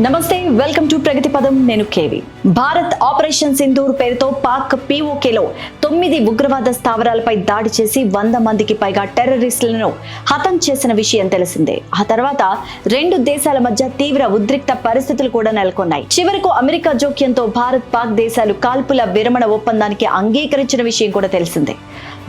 నమస్తే welcome to ప్రగతి పదం. నేను కేవి. భారత్ ఆపరేషన్ సింధూర్ పేరుతో పాక్ పీఓకేలో తొమ్మిది ఉగ్రవాద స్థావరాలపై దాడి చేసి వంద మందికి పైగా టెర్రరిస్టులను హతం చేసిన విషయం తెలిసిందే. ఆ తర్వాత రెండు దేశాల మధ్య తీవ్ర ఉద్రిక్త పరిస్థితులు కూడా నెలకొన్నాయి. చివరకు అమెరికా జోక్యంతో భారత్ పాక్ దేశాలు కాల్పుల విరమణ ఒప్పందానికి అంగీకరించిన విషయం కూడా తెలిసిందే.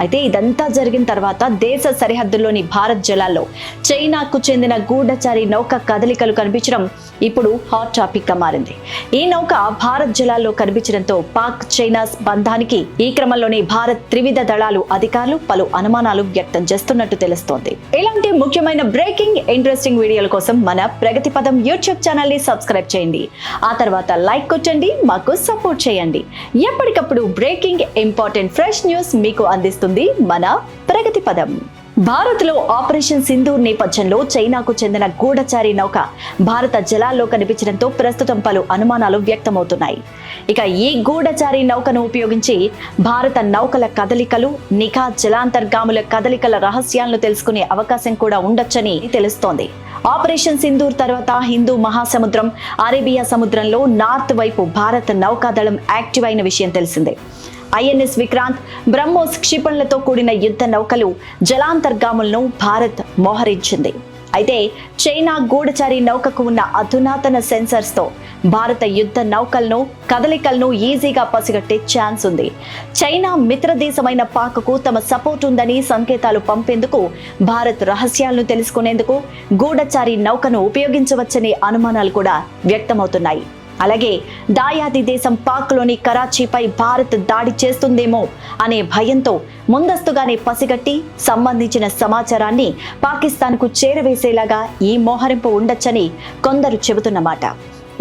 అయితే ఇదంతా జరిగిన తర్వాత దేశ సరిహద్దుల్లోని భారత్ జలాల్లో చైనాకు చెందిన గూఢచారి నౌక కదలికలు కనిపించడం ఇప్పుడు హాట్ టాపిక్గా మారింది. ఈ నౌక భారత్ జలాల్లో కనిపించడంతో పాక్ చైనా బంధానికి ఈ క్రమంలోనే భారత్ త్రివిధ దళాలు అధికారులు పలు అనుమానాలు వ్యక్తం చేస్తున్నట్టు తెలుస్తోంది. ఇలాంటి ముఖ్యమైన బ్రేకింగ్ ఇంట్రెస్టింగ్ వీడియోల కోసం మన ప్రగతి పదం యూట్యూబ్ ఛానల్ని సబ్స్క్రైబ్ చేయండి. ఆ తర్వాత లైక్ కొట్టండి మాకు సపోర్ట్ చేయండి. ఎప్పటికప్పుడు బ్రేకింగ్ ఇంపార్టెంట్ ఫ్రెష్ న్యూస్ మీకు అందిస్తుంది మన ప్రగతి పదం. భారత్లో ఆపరేషన్ సింధూర్ నేపథ్యంలో చైనాకు చెందిన గూఢచారి నౌక భారత జలాల్లో కనిపించడంతో ప్రస్తుతం పలు అనుమానాలు వ్యక్తమవుతున్నాయి. ఇక ఈ గూఢచారి నౌకను ఉపయోగించి భారత నౌకల కదలికలు నిఘా జలాంతర్గాముల కదలికల రహస్యాలను తెలుసుకునే అవకాశం కూడా ఉండొచ్చని తెలుస్తోంది. ఆపరేషన్ సింధూర్ తర్వాత హిందూ మహాసముద్రం అరేబియా సముద్రంలో నార్త్ వైపు భారత నౌకాదళం యాక్టివ్ అయిన విషయం తెలిసిందే. ఐఎన్ఎస్ విక్రాంత్ బ్రహ్మోస్ క్షిపణులతో కూడిన యుద్ధ నౌకలు జలాంతర్గాములను భారత్ మోహరించింది. అయితే చైనా గూఢచారి నౌకకు ఉన్న అధునాతన సెన్సర్స్తో భారత యుద్ధ నౌకలను కదలికలను ఈజీగా పసిగట్టే ఛాన్స్ ఉంది. చైనా మిత్ర దేశమైన పాక్కు తమ సపోర్ట్ ఉందని సంకేతాలు పంపేందుకు భారత్ రహస్యాలను తెలుసుకునేందుకు గూఢచారి నౌకను ఉపయోగించవచ్చనే అనుమానాలు కూడా వ్యక్తమవుతున్నాయి. అలాగే దాయాది దేశం పాక్లోని కరాచీపై భారత్ దాడి చేస్తుందేమో అనే భయంతో ముందస్తుగానే పసిగట్టి సంబంధించిన సమాచారాన్ని పాకిస్తాన్కు చేరవేసేలాగా ఈ మోహరింపు ఉండొచ్చని కొందరు చెబుతున్నమాట.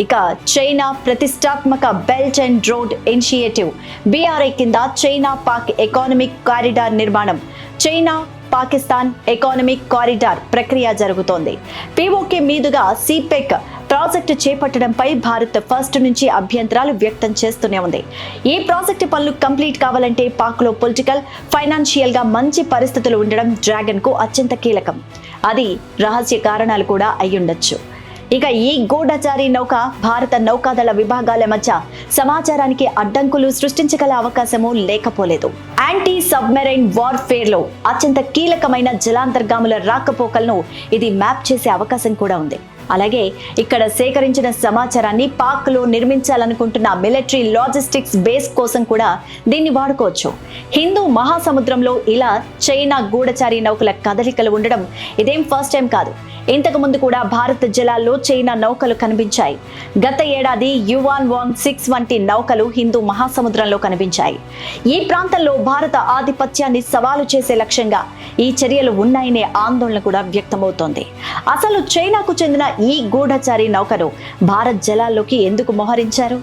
ఇక చైనా ప్రతిష్టాత్మక belt and road initiative BRI కింద చైనా పాక్ ఎకానమిక్ కారిడార్ నిర్మాణం. చైనా పాకిస్తాన్ ఎకానమిక్ కారిడార్ ప్రక్రియ జరుగుతోంది. పీఓకే మీదుగా సిపెక్ ప్రాజెక్టు చేపట్టడంపై భారత్ ఫస్ట్ నుంచి అభ్యంతరాలు వ్యక్తం చేస్తూనే ఉంది. ఈ ప్రాజెక్టు పనులు కంప్లీట్ కావాలంటే పాక్లో పొలిటికల్ ఫైనాన్షియల్గా మంచి పరిస్థితులు ఉండడం డ్రాగన్కు అత్యంత కీలకం. అది రహస్య కారణాలు కూడా అయ్యుండొచ్చు. ఇక ఈ గూఢచారి నౌక భారత నౌకాదళ విభాగాల మధ్య సమాచారానికి అడ్డంకులు సృష్టించగల అవకాశము లేకపోలేదు. యాంటీ సబ్మెరైన్ వార్ఫేర్లో అత్యంత కీలకమైన జలాంతర్గాముల రాకపోకలను ఇది మ్యాప్ చేసే అవకాశం కూడా ఉంది. అలాగే ఇక్కడ సేకరించిన సమాచారాన్ని పాక్లో నిర్మించాలనుకుంటున్న మిలిటరీ లాజిస్టిక్స్ బేస్ కోసం కూడా దీన్ని వాడుకోవచ్చు. హిందూ మహాసముద్రంలో ఇలా చైనా గూఢచారి నౌకల కదలికలు ఉండడం ఇదేం ఫస్ట్ టైం కాదు. ఇంతకు ముందు కూడా భారత జలాల్లో చైనా నౌకలు కనిపించాయి. గత ఏడాది యువాన్ వాంగ్ సిక్స్ వంటి నౌకలు హిందూ మహాసముద్రంలో కనిపించాయి. ఈ ప్రాంతంలో భారత ఆధిపత్యాన్ని సవాలు చేసే లక్ష్యంగా ఈ చర్యలు ఉన్నాయనే ఆందోళన కూడా వ్యక్తమవుతోంది. అసలు చైనాకు చెందిన ఈ గూఢచారి నౌకను భారత్ జలాల్లోకి ఎందుకు మోహరించారు?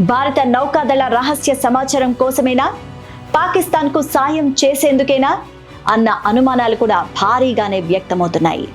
భారత నౌకాదళ రహస్య సమాచారం కోసమేనా? పాకిస్తాన్కు సాయం చేసేందుకేనా? అన్న అనుమానాలు కూడా భారీగానే వ్యక్తమవుతున్నాయి.